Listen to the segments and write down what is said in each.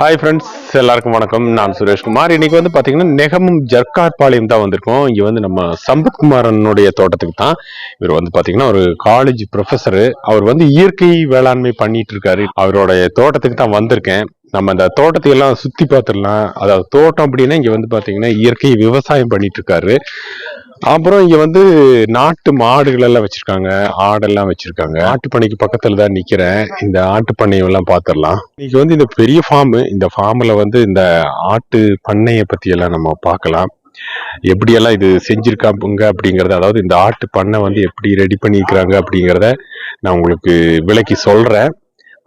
Hi friends எல்லாருக்கும் வணக்கம். நான் சுரேஷ்குமார். இன்னைக்கு வந்து பார்த்தீங்கன்னா நெகமும் ஜர்கார்பாளையம் தான் வந்திருக்கோம். இங்கே வந்து நம்ம சம்பத்குமாரனுடைய தோட்டத்துக்கு தான். இவர் வந்து பார்த்தீங்கன்னா ஒரு காலேஜ் ப்ரொஃபஸரு அவர் வந்து இயற்கை வேளாண்மை பண்ணிட்டு இருக்காரு. அவருடைய தோட்டத்துக்கு தான் வந்திருக்கேன். நம்ம அந்த தோட்டத்தை எல்லாம் சுற்றி பார்த்துடலாம். அதாவது தோட்டம் அப்படின்னா இங்கே வந்து பார்த்தீங்கன்னா இயற்கை விவசாயம் பண்ணிட்டு இருக்காரு. அப்புறம் இங்க வந்து நாட்டு மாடுகள் எல்லாம் வச்சிருக்காங்க. ஆடெல்லாம் வச்சிருக்காங்க. ஆட்டு பண்ணைக்கு பக்கத்துல தான் நிக்கிறேன். இந்த ஆட்டு பண்ணையம் எல்லாம் பாத்திரலாம். இன்னைக்கு வந்து இந்த பெரிய ஃபார்ம் இந்த ஃபார்ம்ல வந்து இந்த ஆட்டு பண்ணையை பத்தி எல்லாம் நம்ம பார்க்கலாம். எப்படியெல்லாம் இது செஞ்சிருக்காங்க அப்படிங்கறத அதாவது இந்த ஆட்டு பண்ணை வந்து எப்படி ரெடி பண்ணிக்கிறாங்க அப்படிங்கிறத நான் உங்களுக்கு விளக்கி சொல்றேன்.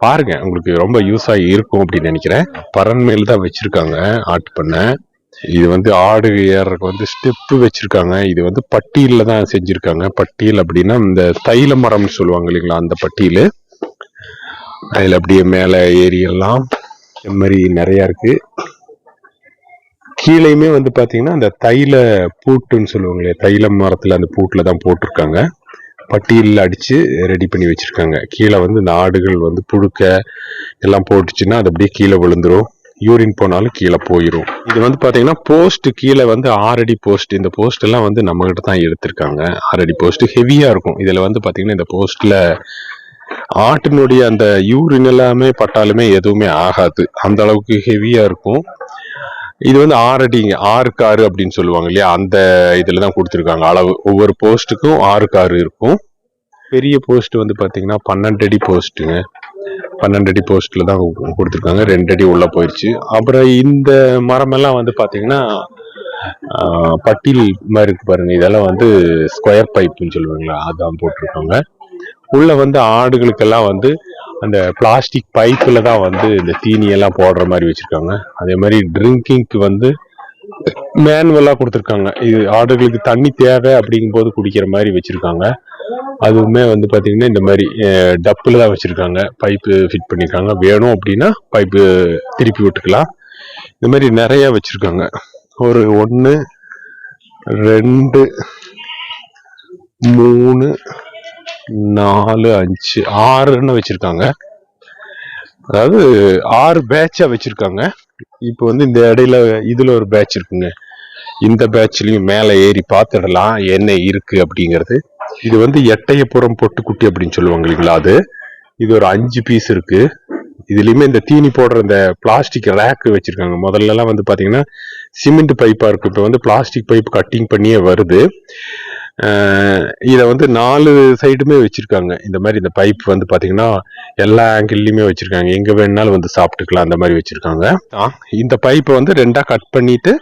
பாருங்க உங்களுக்கு ரொம்ப யூஸ் ஆகி இருக்கும் அப்படின்னு நினைக்கிறேன். பரண்மையில் தான் வச்சிருக்காங்க ஆட்டு பண்ணை இது வந்து ஆடு ஏறக்கு வந்து ஸ்டெப்பு வச்சிருக்காங்க. இது வந்து பட்டியல தான் செஞ்சிருக்காங்க. பட்டியல் அப்படின்னா இந்த தைல மரம்னு சொல்லுவாங்க இல்லைங்களா அந்த பட்டியல். அதில் அப்படியே மேலே ஏரியெல்லாம் இந்த மாதிரி நிறையா இருக்கு. கீழேயுமே வந்து பார்த்தீங்கன்னா அந்த தைல பூட்டுன்னு சொல்லுவாங்களே தைல மரத்தில் அந்த பூட்டில் தான் போட்டிருக்காங்க. பட்டியலில் அடித்து ரெடி பண்ணி வச்சிருக்காங்க. கீழே வந்து இந்த ஆடுகள் வந்து புழுக்க எல்லாம் போட்டுச்சுன்னா அது அப்படியே கீழே விழுந்துரும். யூரின் போனாலும் கீழே போயிடும் இது வந்து பார்த்தீங்கன்னா போஸ்ட் கீழே வந்து ஆறடி போஸ்ட் இந்த போஸ்ட் எல்லாம் வந்து நம்ம கிட்ட தான் எடுத்திருக்காங்க. ஆறடி போஸ்ட் ஹெவியாக இருக்கும். இதில் வந்து பார்த்தீங்கன்னா இந்த போஸ்ட்ல ஆட்டினுடைய அந்த யூரின் எல்லாமே பட்டாலுமே எதுவுமே ஆகாது. அந்த அளவுக்கு ஹெவியாக இருக்கும். இது வந்து ஆறடிங்க ஆறுக்கு ஆறு அப்படின்னு சொல்லுவாங்க இல்லையா? அந்த இதில் தான் கொடுத்துருக்காங்க. அளவு ஒவ்வொரு போஸ்ட்டுக்கும் ஆறுக்கு ஆறு இருக்கும். பெரிய போஸ்ட் வந்து பார்த்தீங்கன்னா பன்னெண்டு அடி போஸ்ட்டுங்க பன்னெண்டு அடி போஸ்ட்ல தான் கொடுத்துருக்காங்க. ரெண்டு அடி உள்ள போயிடுச்சு அப்புறம் இந்த மரமெல்லாம் வந்து பாத்தீங்கன்னா பட்டில் மாதிரி இருக்கு பாருங்க. இதெல்லாம் வந்து ஸ்கொயர் பைப்புன்னு சொல்லுவாங்களா அதான் போட்டிருக்காங்க. உள்ள வந்து ஆடுகளுக்கெல்லாம் வந்து அந்த பிளாஸ்டிக் பைப்பில் தான் வந்து இந்த தீனி எல்லாம் போடுற மாதிரி வச்சுருக்காங்க. அதே மாதிரி ட்ரிங்கிங்க்கு வந்து மேனுவலாக கொடுத்துருக்காங்க. இது ஆடுகளுக்கு தண்ணி தேவை அப்படிங்கும்போது குடிக்கிற மாதிரி வச்சுருக்காங்க. அதுவுமே வந்து பார்த்தீங்கன்னா இந்த மாதிரி டப்பில் தான் வச்சுருக்காங்க. பைப்பு ஃபிட் பண்ணியிருக்காங்க வேணும் அப்படின்னா பைப்பு திருப்பி விட்டுக்கலாம். இந்த மாதிரி நிறையா வச்சுருக்காங்க. ஒரு ஒன்று ரெண்டு மூணு நாலு அஞ்சு ஆறுன்னு வச்சுருக்காங்க. அதாவது ஆறு பேட்சாக வச்சுருக்காங்க. இப்போ வந்து இந்த இடையில இதில் ஒரு பேட்ச் இருக்குங்க. இந்த பேட்ச்லையும் மேலே ஏறி பார்த்துடலாம். என்ன இருக்குது அப்படிங்கிறது. இது வந்து எட்டயபுரம் பொட்டுக்குட்டி அப்படின்னு சொல்லுவாங்க இல்லைங்களா அது? இது ஒரு அஞ்சு பீஸ் இருக்கு. இதுலயுமே இந்த தீனி போடுற இந்த பிளாஸ்டிக் ரேக் வச்சிருக்காங்க. முதல்ல எல்லாம் வந்து பாத்தீங்கன்னா சிமெண்ட் பைப்பா இருக்கு இப்போ வந்து பிளாஸ்டிக் பைப் கட்டிங் பண்ணியே வருது. இதை வந்து நாலு சைடுமே வச்சிருக்காங்க. இந்த மாதிரி இந்த பைப் வந்து பாத்தீங்கன்னா எல்லா ஆங்கிள்லயுமே வச்சிருக்காங்க. எங்க வேணாலும் வந்து சாப்பிட்டுக்கலாம் அந்த மாதிரி வச்சிருக்காங்க. இந்த பைப்பை வந்து ரெண்டா கட் பண்ணிட்டு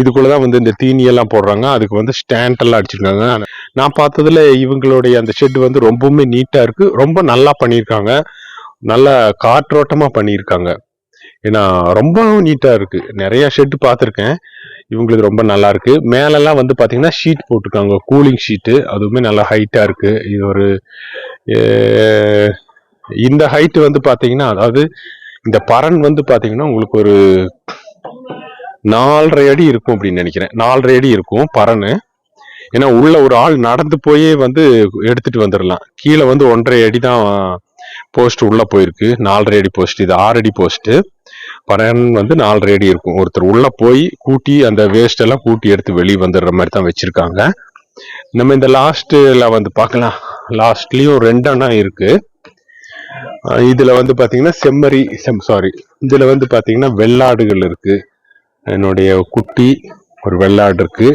இதுக்குள்ளதான் வந்து இந்த தீனி எல்லாம் போடுறாங்க. அதுக்கு வந்து ஸ்டாண்ட் எல்லாம் அடிச்சிருக்காங்க. நான் பார்த்ததுல இவங்களுடைய அந்த ஷெட் வந்து ரொம்பவுமே நீட்டா இருக்கு. ரொம்ப நல்லா பண்ணியிருக்காங்க. நல்ல காற்றோட்டமா பண்ணியிருக்காங்க. ஏன்னா ரொம்ப நீட்டாக இருக்குது நிறையா ஷெட்டு பார்த்துருக்கேன். இவங்களுக்கு ரொம்ப நல்லா இருக்கு. மேலெல்லாம் வந்து பார்த்திங்கன்னா ஷீட் போட்டிருக்காங்க. கூலிங் ஷீட்டு அதுவுமே நல்லா ஹைட்டாக இருக்குது இது ஒரு இந்த ஹைட்டு வந்து பார்த்திங்கன்னா அதாவது இந்த பரன் வந்து பார்த்திங்கன்னா உங்களுக்கு ஒரு நாலரை அடி இருக்கும் அப்படின்னு நினைக்கிறேன். நாலரை அடி இருக்கும் பரனு. ஏன்னா உள்ள ஒரு ஆள் நடந்து போயே வந்து எடுத்துட்டு வந்துடலாம் கீழே வந்து ஒன்றரை அடி தான் போஸ்ட் உள்ள போயிருக்கு. நாலரை அடி போஸ்ட் இது ஆறு அடி பரன் வந்து நாலரை அடி இருக்கும். ஒருத்தர் உள்ள போய் கூட்டி அந்த வேஸ்ட் எல்லாம் கூட்டி எடுத்து வெளியே வந்துடுற மாதிரி தான் வச்சிருக்காங்க. நம்ம இந்த லாஸ்ட்ல வந்து பார்க்கலாம். லாஸ்ட்லயும் ரெண்டு அண்ணா இருக்கு. இதுல வந்து பாத்தீங்கன்னா செம்மறி செம் சாரி இதுல வந்து பாத்தீங்கன்னா வெள்ளாடுகள் இருக்கு. என்னுடைய குட்டி ஒரு வெள்ளாடு இருக்கு.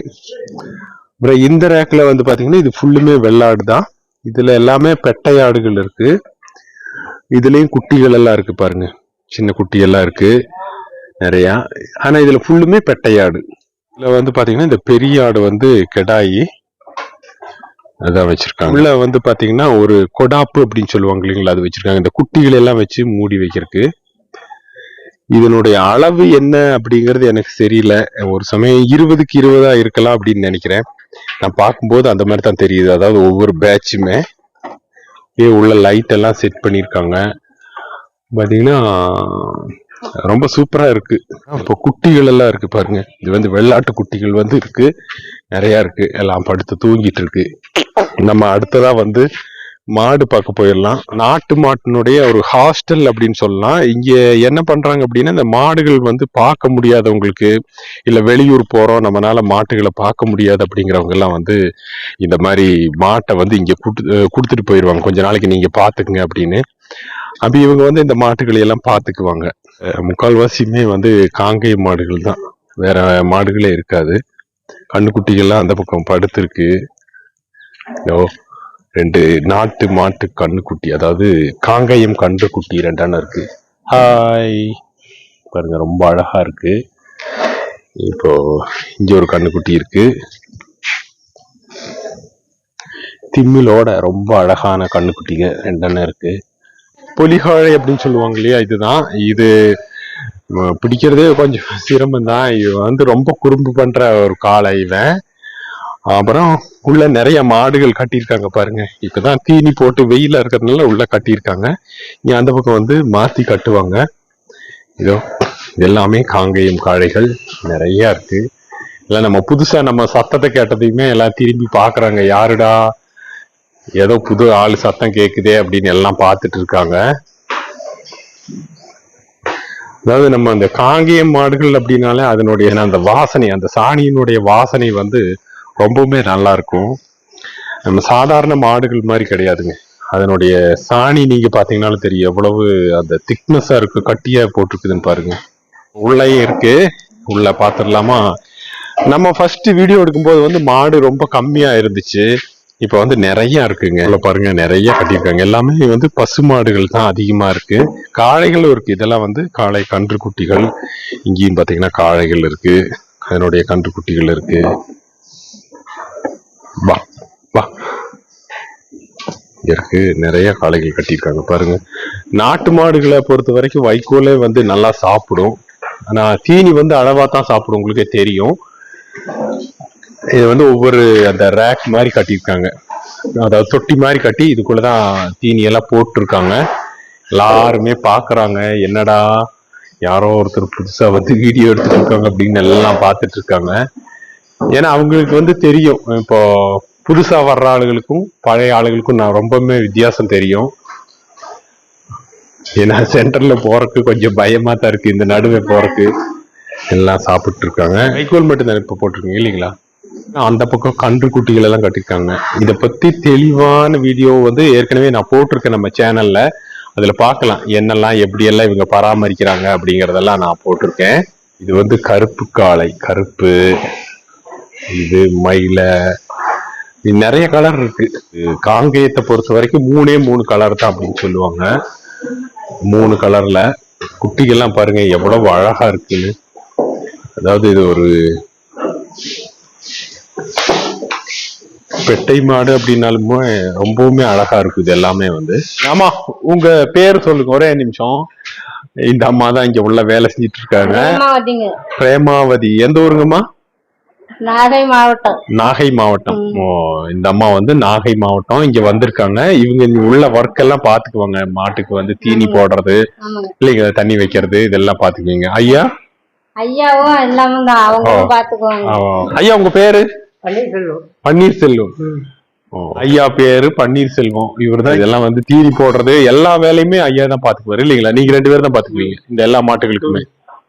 அப்புறம் இந்த ரேக்ல வந்து பாத்தீங்கன்னா இது ஃபுல்லுமே வெள்ளாடு தான். இதுல எல்லாமே பெட்டையாடுகள் இருக்குது இருக்கு. இதுலயும் குட்டிகள் எல்லாம் இருக்கு பாருங்க. சின்ன குட்டியெல்லாம் இருக்குது நிறையா. ஆனால் இதில் ஃபுல்லுமே பெட்டை ஆடு. வந்து பார்த்தீங்கன்னா இந்த பெரிய ஆடு வந்து கெடாயி அதான் வச்சிருக்காங்க. உள்ள வந்து பார்த்தீங்கன்னா ஒரு கொடாப்பு அப்படின்னு சொல்லுவாங்க இல்லைங்களா அது வச்சிருக்காங்க. இந்த குட்டிகளெல்லாம் வச்சு மூடி வைக்கிறதுக்கு. இதனுடைய அளவு என்ன அப்படிங்கிறது எனக்கு தெரியல. ஒரு சமயம் இருபதுக்கு இருபதா இருக்கலாம் அப்படின்னு நினைக்கிறேன். நான் பார்க்கும்போது அந்த மாதிரி தான் தெரியுது. அதாவது ஒவ்வொரு பேட்சுமே ஏ உள்ள லைட் எல்லாம் செட் பண்ணியிருக்காங்க. பாத்தீங்கன்னா ரொம்ப சூப்பரா இருக்கு. இப்போ குட்டிகள் எல்லாம் இருக்கு பாருங்க. இது வந்து வெள்ளாட்டு குட்டிகள் வந்து இருக்கு. நிறைய இருக்கு. எல்லாம் படுத்து தூங்கிட்டு இருக்கு. நம்ம அடுத்ததா வந்து மாடு பார்க்க போயிடலாம். நாட்டு மாட்டினுடைய ஒரு ஹாஸ்டல் அப்படின்னு சொல்லலாம். இங்கே என்ன பண்ணுறாங்க அப்படின்னா இந்த மாடுகள் வந்து பார்க்க முடியாதவங்களுக்கு இல்லை வெளியூர் போகிறோம் நம்மளால் மாட்டுகளை பார்க்க முடியாது அப்படிங்கிறவங்கெல்லாம் வந்து இந்த மாதிரி மாட்டை வந்து இங்கே கூட்டு கொடுத்துட்டு போயிடுவாங்க. கொஞ்ச நாளைக்கு நீங்கள் பார்த்துக்குங்க அப்படின்னு. அப்படி இவங்க வந்து இந்த மாட்டுகளை எல்லாம் பார்த்துக்குவாங்க முக்கால்வாசியுமே வந்து காங்கை மாடுகள் தான். வேற மாடுகளே இருக்காது. கண்ணுக்குட்டிகள்லாம் அந்த பக்கம் படுத்துருக்கு. ரெண்டு நாட்டு மாட்டு கண்ணுக்குட்டி அதாவது காங்கேயம் கன்றுக்குட்டி ரெண்டான இருக்கு. ஹாய் பாருங்க ரொம்ப அழகா இருக்கு. இப்போ இங்க ஒரு கண்ணுக்குட்டி இருக்கு. திம்மிலோட ரொம்ப அழகான கண்ணுக்குட்டிங்க ரெண்டெண்ணம் இருக்கு. பொலிகாழை அப்படின்னு சொல்லுவாங்க இல்லையா இதுதான். இது பிடிக்கிறதே கொஞ்சம் சிரமம் தான் இது வந்து ரொம்ப குறும்பு பண்ற ஒரு காளை இவன். அப்புறம் உள்ள நிறைய மாடுகள் கட்டியிருக்காங்க பாருங்க. இப்பதான் தீனி போட்டு வெயில இருக்கிறதுனால உள்ள கட்டியிருக்காங்க. இங்க அந்த பக்கம் வந்து மாத்தி கட்டுவாங்க. இதோ இது எல்லாமே காங்கேயம் காளைகள். நிறைய இருக்கு. எல்லாம் நம்ம புதுசா நம்ம சத்தத்தை கேட்டதையுமே எல்லாம் திரும்பி பாக்குறாங்க யாருடா? ஏதோ புது ஆளு சத்தம் கேக்குதே அப்படின்னு எல்லாம் பார்த்துட்டு இருக்காங்க. அதாவது நம்ம அந்த காங்கேயம் மாடுகள் அப்படின்னாலே அதனுடைய அந்த வாசனை அந்த சாணியினுடைய வாசனை வந்து ரொம்பவுமே நல்லா இருக்கும். நம்ம சாதாரண மாடுகள் மாதிரி கிடையாதுங்க. அதனுடைய சாணி நீங்க பாத்தீங்கன்னாலும் தெரியும் எவ்வளவு அந்த திக்னஸா இருக்கு கட்டியா போட்டிருக்குதுன்னு பாருங்க. உள்ளே இருக்கு. உள்ள பாத்துடலாமா நம்ம ஃபர்ஸ்ட் வீடியோ எடுக்கும்போது வந்து மாடு ரொம்ப கம்மியா இருந்துச்சு. இப்போ வந்து நிறைய இருக்குங்க. உள்ள பாருங்க நிறைய கட்டியிருக்காங்க. எல்லாமே வந்து பசு மாடுகள் தான் அதிகமா இருக்கு. காளைகளும் இருக்கு. இதெல்லாம் வந்து காளை கன்றுக்குட்டிகள் இங்கேயும் பாத்தீங்கன்னா காளைகள் இருக்கு. அதனுடைய கன்றுக்குட்டிகள் இருக்கு. வா வா. இருக்கு. நிறைய காளைகள் கட்டியிருக்காங்க. பாருங்க. நாட்டு மாடுகளை பொறுத்த வரைக்கும் வைக்கோலே வந்து நல்லா சாப்பிடும். ஆனா தீனி வந்து அளவா தான் சாப்பிடும். உங்களுக்கே தெரியும். இது வந்து ஒவ்வொரு அந்த ரேக் மாதிரி கட்டியிருக்காங்க. அதாவது தொட்டி மாதிரி கட்டி இதுக்குள்ளதான் தீனி எல்லாம் போட்டிருக்காங்க. எல்லாருமே பாக்குறாங்க. என்னடா யாரோ ஒருத்தர் புதுசா வந்து வீடியோ எடுத்துட்டு இருக்காங்க அப்படின்னு எல்லாம் பார்த்துட்டு இருக்காங்க ஏன்னா அவங்களுக்கு வந்து தெரியும். இப்போ புதுசா வர்ற ஆளுகளுக்கும் பழைய ஆளுகளுக்கும் நான் ரொம்பவுமே வித்தியாசம் தெரியும். ஏன்னா சென்டர்ல போறதுக்கு கொஞ்சம் பயமா தான் இருக்கு. இந்த நடுவே போறதுக்கு. எல்லாம் சாப்பிட்டு இருக்காங்க வைக்கோல் மட்டும் தான் இப்ப போட்டிருக்கீங்க இல்லைங்களா? அந்த பக்கம் கன்று குட்டிகள் எல்லாம் கட்டியிருக்காங்க இதை பத்தி தெளிவான வீடியோ வந்து ஏற்கனவே நான் போட்டிருக்கேன் நம்ம சேனல்ல அதுல பார்க்கலாம். என்னெல்லாம் எப்படி எல்லாம் இவங்க பராமரிக்கிறாங்க அப்படிங்கறதெல்லாம் நான் போட்டிருக்கேன். இது வந்து கருப்பு காளை. கருப்பு. இது மயில. நிறைய கலர் இருக்கு. காங்கேயத்தை பொறுத்த வரைக்கும் மூணே மூணு கலர் தான் அப்படின்னு சொல்லுவாங்க. மூணு கலர்ல குட்டிகள்லாம் பாருங்க எவ்வளவு அழகா இருக்குன்னு. அதாவது இது ஒரு பெட்டை மாடு அப்படின்னாலுமே ரொம்பவுமே அழகா இருக்கு இது எல்லாமே வந்து. ஆமா உங்க பேர் சொல்லுங்க ஒரே நிமிஷம். இந்த அம்மா தான் இங்க உள்ள வேலை செஞ்சுட்டு இருக்காங்க. பிரேமாவதி எந்த ஊருங்கம்மா? நாகை மாவட்டம். நாகை மாவட்டம். ஓ இந்த அம்மா வந்து நாகை மாவட்டம் இங்க வந்திருக்காங்க. இவங்க இங்க உள்ள ஒர்க் எல்லாம் பாத்துக்குவாங்க மாட்டுக்கு வந்து தீனி போடுறது இல்லைங்க தண்ணி வைக்கிறது இதெல்லாம் பாத்துக்குவீங்க. ஐயா? ஐயாவும் எல்லாமும் தான் அவங்களும் ஓ. பாத்துக்குவாங்க. ஐயா உங்க பேரு? பன்னீர்செல்வம். ஐயா பேரு பன்னீர்செல்வம். இவர் தான் இதெல்லாம் வந்து தீனி போடுறது. எல்லா வேலையுமே ஐயா தான் பாத்துக்குவாரு இல்லைங்களா? நீங்க ரெண்டு பேரும் தான் பாத்துக்குவீங்க. இந்த எல்லா மாட்டுகளுக்குமே.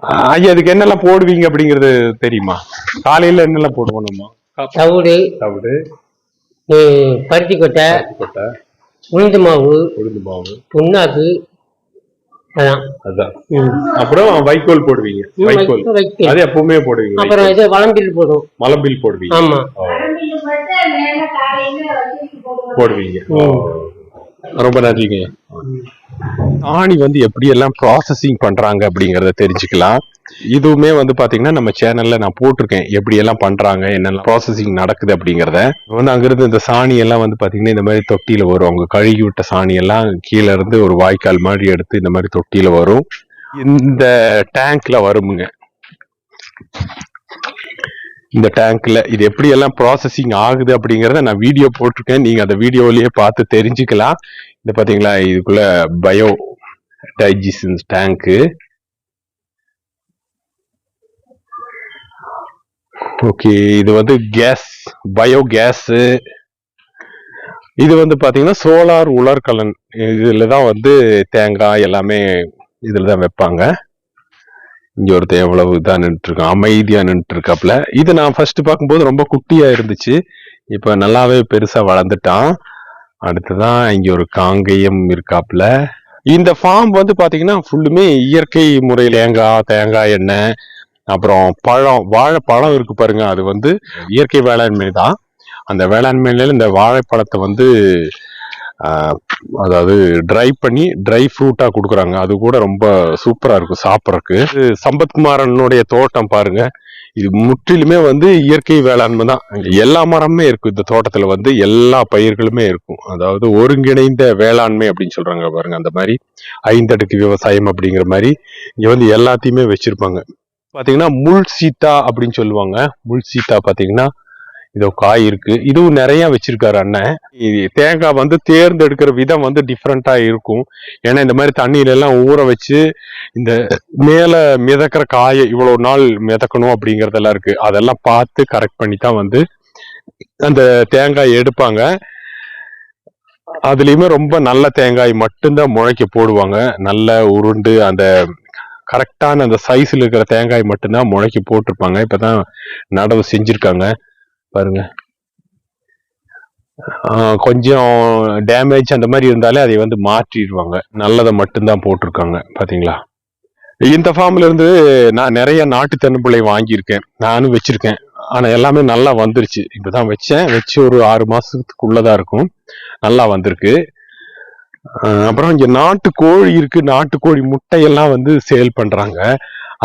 ஆ, ஐயா இதுக்கு என்னெல்லாம் போடுவீங்க அப்படிங்கறது தெரியுமா? காலையில என்னெல்லாம் போடுவோம் நம்ம? தவிடு. தவிடு. பருத்தி கொட்டை கொட்டை உளுந்து மாவு. உளுந்து மாவு. புண்ணாக்கு. அதான். அப்புறம் வைக்கோல் போடுவீங்க. வைக்கோல். அது எப்பவுமே போடுவீங்க அப்புறம் இது வளம்பில் போடுவீங்க. ஆமா. போடுவீங்க. ரொம்ப நன்றிங்க. ஆணி வந்து எப்படி எல்லாம் ப்ராசஸிங் பண்றாங்க அப்படிங்கறத தெரிஞ்சுக்கலாம். இதுவுமே வந்து பாத்தீங்கன்னா நம்ம சேனல்ல நான் போட்டிருக்கேன். எப்படி எல்லாம் பண்றாங்க என்னெல்லாம் ப்ராசஸிங் நடக்குது அப்படிங்கறத. வந்து அங்கிருந்து இந்த சாணி எல்லாம் வந்து பாத்தீங்கன்னா இந்த மாதிரி தொட்டியில வரும். அவங்க கழுகி விட்ட சாணி எல்லாம் கீழே இருந்து ஒரு வாய்க்கால் மாதிரி எடுத்து இந்த மாதிரி தொட்டியில வரும். இந்த டேங்க்ல வருமுங்க. இந்த டேங்க்ல இது எப்படி எல்லாம் ப்ராசஸிங் ஆகுது அப்படிங்கறத நான் வீடியோ போட்டிருக்கேன். நீங்க அந்த வீடியோலயே பார்த்து தெரிஞ்சுக்கலாம். இந்த பாத்தீங்களா? இதுக்குள்ள பயோ டைஜிஷன் டேங்க்கு ஓகே இது வந்து கேஸ் பயோ கேஸ் இது வந்து பாத்தீங்கன்னா சோலார் உலர்கலன் இதில் தான் வந்து தேங்காய் எல்லாமே இதில் தான் வைப்பாங்க. இங்கே ஒரு எவ்வளவு இதாக நின்றுட்டு அமைதியாக அமைதியா இது நான் ஃபர்ஸ்ட் பார்க்கும்போது ரொம்ப குட்டியாக இருந்துச்சு. இப்போ நல்லாவே பெருசாக வளர்ந்துட்டான். அடுத்ததான் இங்கே ஒரு காங்கேயம் இருக்காப்புல. இந்த ஃபார்ம் வந்து பார்த்தீங்கன்னா ஃபுல்லுமே இயற்கை முறையில் தேங்காய் தேங்காய் எண்ணெய் அப்புறம் பழம் வாழைப்பழம் இருக்கு பாருங்க. அது வந்து இயற்கை வேளாண்மை தான் அந்த வேளாண்மையில இந்த வாழைப்பழத்தை வந்து அதாவது ட்ரை பண்ணி ட்ரை ஃப்ரூட்டாக கொடுக்குறாங்க. அது கூட ரொம்ப சூப்பராக இருக்கும் சாப்பிட்றதுக்கு. இது சம்பத்குமாரனுடைய தோட்டம் பாருங்க. இது முற்றிலுமே வந்து இயற்கை வேளாண்மை தான். எல்லா மரமே இருக்கும். இந்த தோட்டத்தில் வந்து எல்லா பயிர்களுமே இருக்கும். அதாவது ஒருங்கிணைந்த வேளாண்மை அப்படின்னு சொல்கிறாங்க பாருங்க அந்த மாதிரி. ஐந்தடுக்கு விவசாயம் அப்படிங்கிற மாதிரி இங்கே வந்து எல்லாத்தையுமே வச்சுருப்பாங்க. பார்த்தீங்கன்னா முள் சீத்தா அப்படின்னு சொல்லுவாங்க. முள் சீத்தா பார்த்தீங்கன்னா இதோ காய் இருக்கு. இதுவும் நிறைய வச்சிருக்காரு அண்ணன். இது தேங்காய் வந்து தேர்ந்தெடுக்கிற விதம் வந்து டிஃப்ரெண்டா இருக்கும். ஏன்னா இந்த மாதிரி தண்ணியில எல்லாம் ஊற வச்சு இந்த மேல மிதக்கிற காயை இவ்வளவு நாள் மிதக்கணும் அப்படிங்கறதெல்லாம் இருக்கு. அதெல்லாம் பார்த்து கரெக்ட் பண்ணி தான் வந்து அந்த தேங்காய் எடுப்பாங்க. அதுலயுமே ரொம்ப நல்ல தேங்காய் மட்டும்தான் முளைக்க போடுவாங்க. நல்ல உருண்டு அந்த கரெக்டான அந்த சைஸ்ல இருக்கிற தேங்காய் மட்டும்தான் முளைக்கு போட்டிருப்பாங்க. இப்பதான் நடவு செஞ்சிருக்காங்க. பாருங்க. கொஞ்சம் டேமேஜ் அந்த மாதிரி இருந்தாலே அதை வந்து மாற்றிடுவாங்க. நல்லதை மட்டும்தான் போட்டிருக்காங்க. பார்த்தீங்களா இந்த ஃபார்ம்ல இருந்து நான் நிறைய நாட்டு தென்னம்பிள்ளை வாங்கியிருக்கேன். நானும் வச்சிருக்கேன். ஆனால் எல்லாமே நல்லா வந்துருச்சு. இப்பதான் வச்சேன். வச்சு ஒரு ஆறு மாசத்துக்குள்ளதான் இருக்கும். நல்லா வந்திருக்கு. அப்புறம் இங்க நாட்டு கோழி இருக்கு. நாட்டு கோழி முட்டையெல்லாம் வந்து சேல் பண்றாங்க.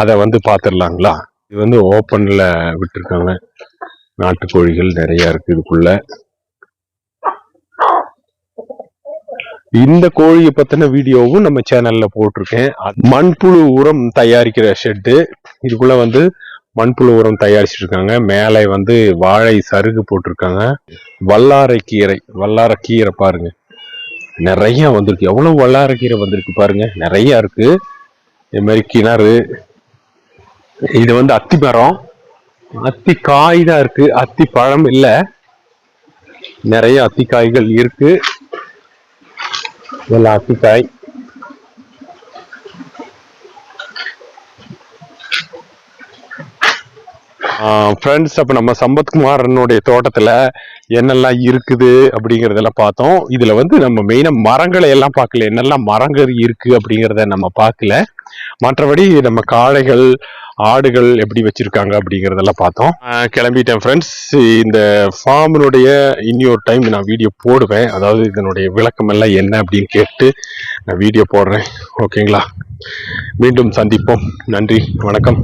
அதை வந்து பாத்துடலாங்களா இது வந்து ஓப்பன்ல விட்டுருக்காங்க. நாட்டு கோழிகள் நிறைய இருக்கு இதுக்குள்ள. இந்த கோழியை பத்தின வீடியோவும் நம்ம சேனல்ல போட்டிருக்கேன். மண்புழு உரம் தயாரிக்கிற ஷெட்டு இதுக்குள்ள வந்து மண்புழு உரம் தயாரிச்சுட்டு இருக்காங்க மேலே வந்து வாழை சருகு போட்டிருக்காங்க. வல்லாரை கீரை வல்லாரை கீரை பாருங்க. நிறைய வந்திருக்கு. எவ்வளவு வல்லாரை கீரை வந்திருக்கு பாருங்க. நிறைய இருக்கு. இது மாதிரி கிணறு. இது வந்து அத்தி மரம் அத்தி காய் தான் இருக்கு அத்தி பழம் இல்ல. நிறைய அத்தி காய்கள் இருக்கு. இதெல்லாம் அத்திக்காய். ஃப்ரெண்ட்ஸ் அப்ப நம்ம சம்பத்குமாரனுடைய தோட்டத்துல என்னெல்லாம் இருக்குது அப்படிங்கறதெல்லாம் பார்த்தோம். இதுல வந்து நம்ம மெயினா மரங்களை எல்லாம் பார்க்கல. என்னெல்லாம் மரங்கள் இருக்கு அப்படிங்கிறத நம்ம பார்க்கல. மற்றபடி நம்ம காளைகள் ஆடுகள் எப்படி வச்சிருக்காங்க அப்படிங்கறதெல்லாம் பார்த்தோம். கிளம்பிட்டேன் ஃப்ரெண்ட்ஸ் இந்த ஃபார்மினுடைய இன்னொரு டைம் நான் வீடியோ போடுவேன். அதாவது இதனுடைய விளக்கம் எல்லாம் என்ன அப்படின்னு கேட்டு நான் வீடியோ போடுறேன். ஓகேங்களா மீண்டும் சந்திப்போம். நன்றி. வணக்கம்.